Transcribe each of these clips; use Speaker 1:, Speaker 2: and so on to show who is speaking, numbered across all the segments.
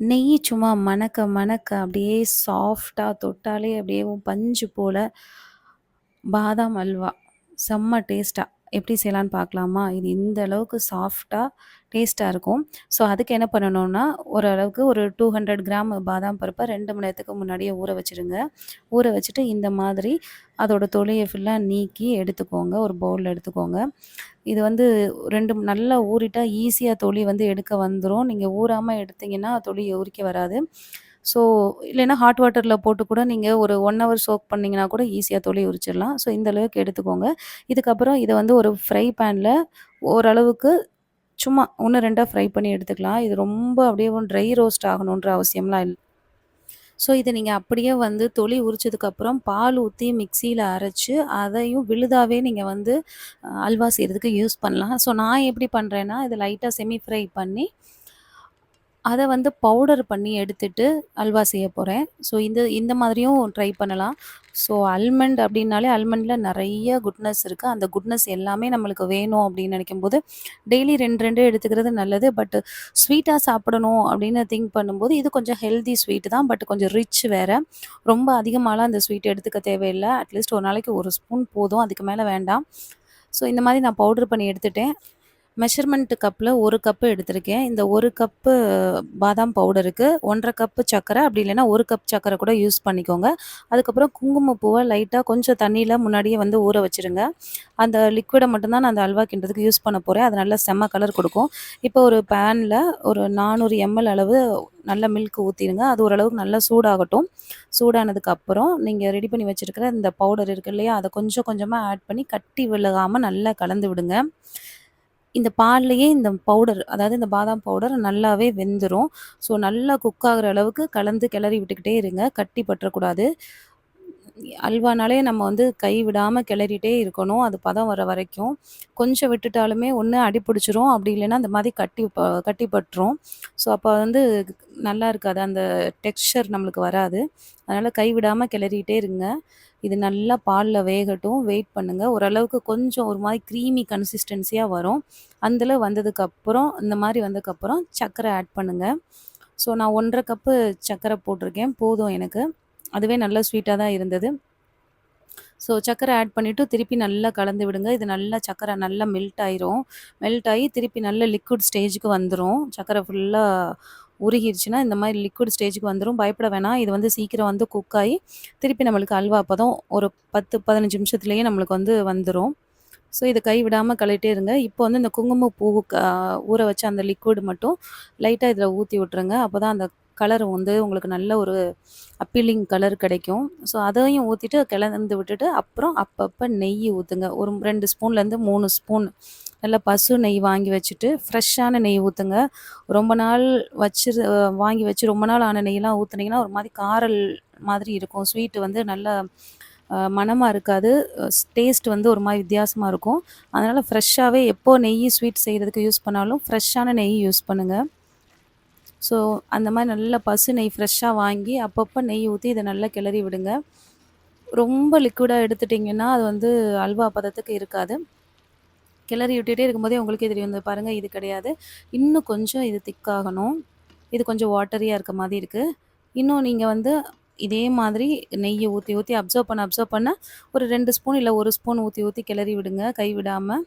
Speaker 1: நெய் சும்மா மணக்க மணக்க அப்படியே சாஃப்டாக தொட்டாலே அப்படியே பஞ்சு போல் பாதாம் அல்வா. செம்ம டேஸ்ட்டாக எப்படி செய்யலான்னு பார்க்கலாமா? இது இந்த அளவுக்கு சாஃப்டாக டேஸ்ட்டாக இருக்கும். ஸோ, அதுக்கு என்ன பண்ணணும்னா, ஓரளவுக்கு ஒரு 200 கிராம் பாதாம் பருப்பை ரெண்டு மணி நேரத்துக்கு முன்னாடியே ஊற வச்சுருங்க. ஊற வச்சுட்டு இந்த மாதிரி அதோட தொலிய ஃபுல்லாக நீக்கி எடுத்துக்கோங்க. ஒரு பவுலில் எடுத்துக்கோங்க. இது வந்து ரெண்டு நல்லா ஊறிட்டால் ஈஸியாக தொலி வந்து எடுக்க வந்துடும் நீங்கள் ஊறாமல் எடுத்தீங்கன்னா, தொலி உரிக்க வராது. ஸோ, இல்லைன்னா ஹாட் வாட்டரில் போட்டு கூட நீங்கள் ஒரு ஒன் ஹவர் சோக் பண்ணிங்கன்னா கூட ஈஸியாக தொலி உரிச்சிடலாம். ஸோ, இந்த அளவுக்கு எடுத்துக்கோங்க. இதுக்கப்புறம் இதை வந்து ஒரு ஃப்ரை பேன்ல ஓரளவுக்கு சும்மா 1, 2ஆ ஃப்ரை பண்ணி எடுத்துக்கலாம். இது ரொம்ப அப்படியே ட்ரை ரோஸ்ட் ஆகணுன்ற அவசியம்லாம் இல்லை ஸோ, இதை நீங்கள் அப்படியே வந்து தொளி உரிச்சதுக்கப்புறம் பால் ஊற்றி மிக்சியில் அரைச்சி அதையும் விழுதாவே நீங்கள் வந்து அல்வா செய்கிறதுக்கு யூஸ் பண்ணலாம். ஸோ, நான் எப்படி பண்ணுறேன்னா இதை லைட்டாக செமி ஃப்ரை பண்ணி, அதை வந்து பவுடர் பண்ணி எடுத்துட்டு அல்வா செய்ய போகிறேன் ஸோ, இந்த இந்த மாதிரியும் ட்ரை பண்ணலாம். ஸோ, அல்மண்ட் அப்படின்னாலே அல்மண்டில் நிறைய குட்னஸ் இருக்குது அந்த குட்னஸ் எல்லாமே நம்மளுக்கு வேணும் அப்படின்னு நெனைக்கும்போது, டெய்லி 2, 2 எடுத்துக்கிறது நல்லது. பட் ஸ்வீட்டாக சாப்பிடணும் அப்படின்னு திங்க் பண்ணும்போது, இது கொஞ்சம் ஹெல்தி ஸ்வீட் தான். பட் கொஞ்சம் ரிச் வேறு ரொம்ப அதிகமாலாம் அந்த ஸ்வீட் எடுத்துக்க தேவையில்ல. அட்லீஸ்ட் ஒரு நாளைக்கு ஒரு ஸ்பூன் போதும். அதுக்கு மேலே வேண்டாம். ஸோ, இந்த மாதிரி நான் பவுடர் பண்ணி எடுத்துட்டேன். மெஷர்மெண்ட் கப்பில் ஒரு கப்பு எடுத்திருக்கேன். இந்த ஒரு கப்பு பாதாம் பவுடருக்கு 1 1/2 கப்பு சர்க்கரை, அப்படி இல்லைன்னா ஒரு கப் சர்க்கரை கூட யூஸ் பண்ணிக்கோங்க. அதுக்கப்புறம் குங்குமப்பூவை லைட்டாக கொஞ்சம் தண்ணியில் முன்னாடியே வந்து ஊற வச்சுருங்க. அந்த லிக்விடை மட்டும்தான் நான் அந்த அல்வா கிண்டுறதுக்கு யூஸ் பண்ண போகிறேன் அது நல்லா செம்ம கலர் கொடுக்கும் இப்போ ஒரு பேனில் ஒரு 400 எம்எல் அளவு நல்ல மில்க் ஊற்றிடுங்க அது ஓரளவுக்கு நல்லா சூடாகட்டும். சூடானதுக்கப்புறம் நீங்கள் ரெடி பண்ணி வச்சுருக்கிற இந்த பவுடர் இருக்கு இல்லையா? அதை கொஞ்சம் கொஞ்சமாக ஆட் பண்ணி கட்டி விழுகாமல் நல்லா கலந்து விடுங்க. இந்த பால்லையே இந்த பவுடர், அதாவது இந்த பாதாம் பவுடர் நல்லாவே வெந்துடும் ஸோ, நல்லா குக் ஆகிற அளவுக்கு கலந்து கிளறி விட்டுக்கிட்டே இருங்க. கட்டி பற்றக்கூடாது. அல்வானாலே நம்ம வந்து கை விடாமல் கிளறிட்டே இருக்கணும். அது பதம் வர வரைக்கும். கொஞ்சம் விட்டுட்டாலுமே ஒன்று அடி பிடிச்சிரும். அப்படி இல்லைன்னா அந்த மாதிரி கட்டி ப கட்டி பட்டுரும். ஸோ, அப்போ வந்து நல்லா இருக்காது. அந்த டெக்ஸ்சர் நம்மளுக்கு வராது. அதனால் கை விடாமல் கிளறிட்டே இருங்க. இது நல்லா பாலில் வேகட்டும். வெயிட் பண்ணுங்கள் ஓரளவுக்கு கொஞ்சம் ஒரு மாதிரி க்ரீமி கன்சிஸ்டன்சியாக வரும். அதில் வந்ததுக்கப்புறம் இந்த மாதிரி வந்ததுக்கப்புறம் சர்க்கரை ஆட் பண்ணுங்கள் ஸோ, நான் 1 1/2 கப்பு சர்க்கரை போட்டிருக்கேன். போதும் எனக்கு. அதுவே நல்லா ஸ்வீட்டாக தான் இருந்தது. ஸோ, சக்கரை ஆட் பண்ணிவிட்டு திருப்பி நல்லா கலந்து விடுங்க. இது நல்லா சக்கரை நல்லா மெல்ட் ஆயிரும். மெல்ட் ஆகி திருப்பி நல்ல லிக்விட் ஸ்டேஜுக்கு வந்துடும் சக்கரை ஃபுல்லாக உருகிருச்சுன்னா, இந்த மாதிரி லிக்விட் ஸ்டேஜுக்கு வந்துடும் பயப்பட வேணாம். இது வந்து சீக்கிரம் வந்து குக் ஆகி திருப்பி நம்மளுக்கு அல்வா பதம் ஒரு பத்து பதினஞ்சு நிமிஷத்துலேயே நம்மளுக்கு வந்து வந்துடும் ஸோ, இதை கை விடாமல் கிளறிட்டே இருங்க. இப்போ வந்து இந்த குங்குமப்பூ க ஊற வச்ச அந்த லிக்விட் மட்டும் லைட்டாக இதில் ஊற்றி விட்டுருங்க. அப்பதான் அந்த கலர் வந்து உங்களுக்கு நல்ல ஒரு அப்பீலிங் கலர் கிடைக்கும். ஸோ, அதையும் ஊற்றிட்டு கிளந்து விட்டுட்டு, அப்புறம் அப்பப்போ நெய் ஊற்றுங்க ஒரு ரெண்டு ஸ்பூன்லேருந்து மூணு ஸ்பூன் நல்லா பசு நெய் வாங்கி வச்சுட்டு, ஃப்ரெஷ்ஷான நெய் ஊற்றுங்க ரொம்ப நாள் வச்சு வாங்கி வச்சு ரொம்ப நாள் ஆன நெய்லாம் ஊற்றுனீங்கன்னா ஒரு மாதிரி காரல் மாதிரி இருக்கும். ஸ்வீட் வந்து நல்லா மனமாக இருக்காது. டேஸ்ட் வந்து ஒரு மாதிரி வித்தியாசமாக இருக்கும். அதனால் ஃப்ரெஷ்ஷாகவே எப்போ நெய் ஸ்வீட் செய்கிறதுக்கு யூஸ் பண்ணாலும், ஃப்ரெஷ்ஷான நெய் யூஸ் பண்ணுங்கள் ஸோ, அந்த மாதிரி நல்லா பசு நெய் ஃப்ரெஷ்ஷாக வாங்கி, அப்பப்போ நெய் ஊற்றி இதை நல்லா கிளறி விடுங்க. ரொம்ப லிக்விடாக எடுத்துட்டீங்கன்னா, அது வந்து அல்வா பதத்துக்கு இருக்காது. கிளறி விட்டுகிட்டே இருக்கும்போதே உங்களுக்கே தெரியும். இந்த பாருங்கள் இது கிடையாது. இன்னும் கொஞ்சம் இது திக்காகணும் இது கொஞ்சம் வாட்டரியாக இருக்க மாதிரி இருக்குது இன்னும் நீங்கள் வந்து இதே மாதிரி நெய்யை ஊற்றி ஊற்றி அப்சர்வ் பண்ண அப்சர்வ் பண்ண ஒரு ரெண்டு ஸ்பூன் இல்லை ஒரு ஸ்பூன் ஊற்றி ஊற்றி கிளறி விடுங்க. கை விடாமல்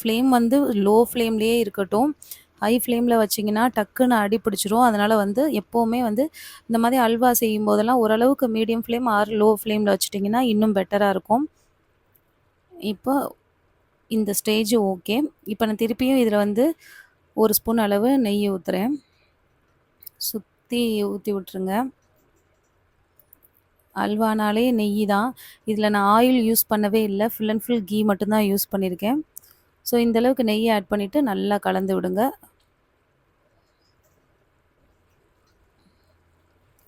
Speaker 1: ஃப்ளேம் வந்து லோ ஃப்ளேம்லேயே இருக்கட்டும். ஹை ஃப்ளேமில் வச்சீங்கன்னா, டக்குன்னு அடி பிடிச்சிரும். அதனால் வந்து எப்போவுமே வந்து இந்த மாதிரி அல்வா செய்யும் போதெல்லாம் ஓரளவுக்கு மீடியம் ஃப்ளேம் ஆர் லோ ஃப்ளேமில் வச்சிட்டிங்கன்னா இன்னும் பெட்டராக இருக்கும். இப்போ இந்த ஸ்டேஜ் ஓகே. இப்போ நான் திருப்பியும் இதில் வந்து ஒரு ஸ்பூன் அளவு நெய் ஊத்துறேன். சுற்றி ஊற்றி விட்டுருங்க. அல்வானாலே நெய் தான். இதில் நான் ஆயில் யூஸ் பண்ணவே இல்லை ஃபுல் அண்ட் ஃபுல் கீ மட்டும்தான் யூஸ் பண்ணியிருக்கேன். ஸோ, இந்தளவுக்கு நெய்யை ஆட் பண்ணிவிட்டு நல்லா கலந்து விடுங்க.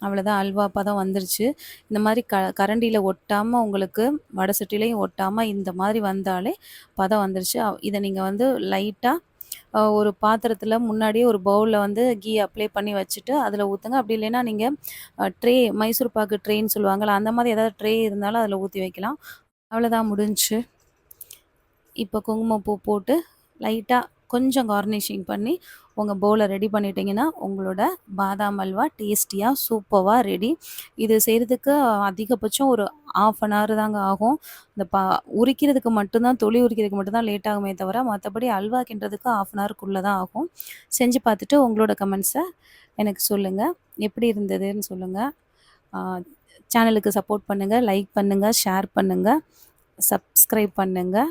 Speaker 1: அவ்வளோதான் அல்வா பதம் வந்துருச்சு. இந்த மாதிரி க கரண்டியில் ஒட்டாமல் உங்களுக்கு வடை சட்டியிலயும் ஒட்டாமல் இந்த மாதிரி வந்தாலே பதம் வந்துருச்சு. இதை நீங்கள் வந்து லைட்டாக ஒரு பாத்திரத்தில் முன்னாடியே ஒரு பவுலில் வந்து கீ அப்ளை பண்ணி வச்சுட்டு, அதில் ஊற்றுங்க அப்படி இல்லைன்னா நீங்கள் ட்ரே மைசூர் பாக்கு ட்ரேன்னு சொல்லுவாங்கல்ல, அந்த மாதிரி ஏதாவது ட்ரே இருந்தாலும் அதில் ஊற்றி வைக்கலாம். அவ்வளோதான் முடிஞ்சுச்சு. இப்போ குங்குமப்பூ போட்டு லைட்டாக கொஞ்சம் கார்னிஷிங் பண்ணி உங்கள் பவுலை ரெடி பண்ணிட்டீங்கன்னா உங்களோட பாதாம் அல்வா டேஸ்டியாக சூப்பராக ரெடி இது செய்கிறதுக்கு அதிகபட்சம் ஒரு ஆஃப் அன் ஹவர் தாங்க ஆகும். இந்த பா உரிக்கிறதுக்கு மட்டும்தான் தொளி உரிக்கிறதுக்கு மட்டும்தான் லேட் ஆகுமே தவிர மற்றபடி அல்வா கிண்டுறதுக்கு ஆஃப் அன் ஹவருக்குள்ளே தான் ஆகும். செஞ்சு பார்த்துட்டு உங்களோட கமெண்ட்ஸை எனக்கு சொல்லுங்கள் எப்படி இருந்ததுன்னு சொல்லுங்கள் சேனலுக்கு சப்போர்ட் பண்ணுங்கள் லைக் பண்ணுங்கள் ஷேர் பண்ணுங்கள் சப்ஸ்கிரைப் பண்ணுங்கள்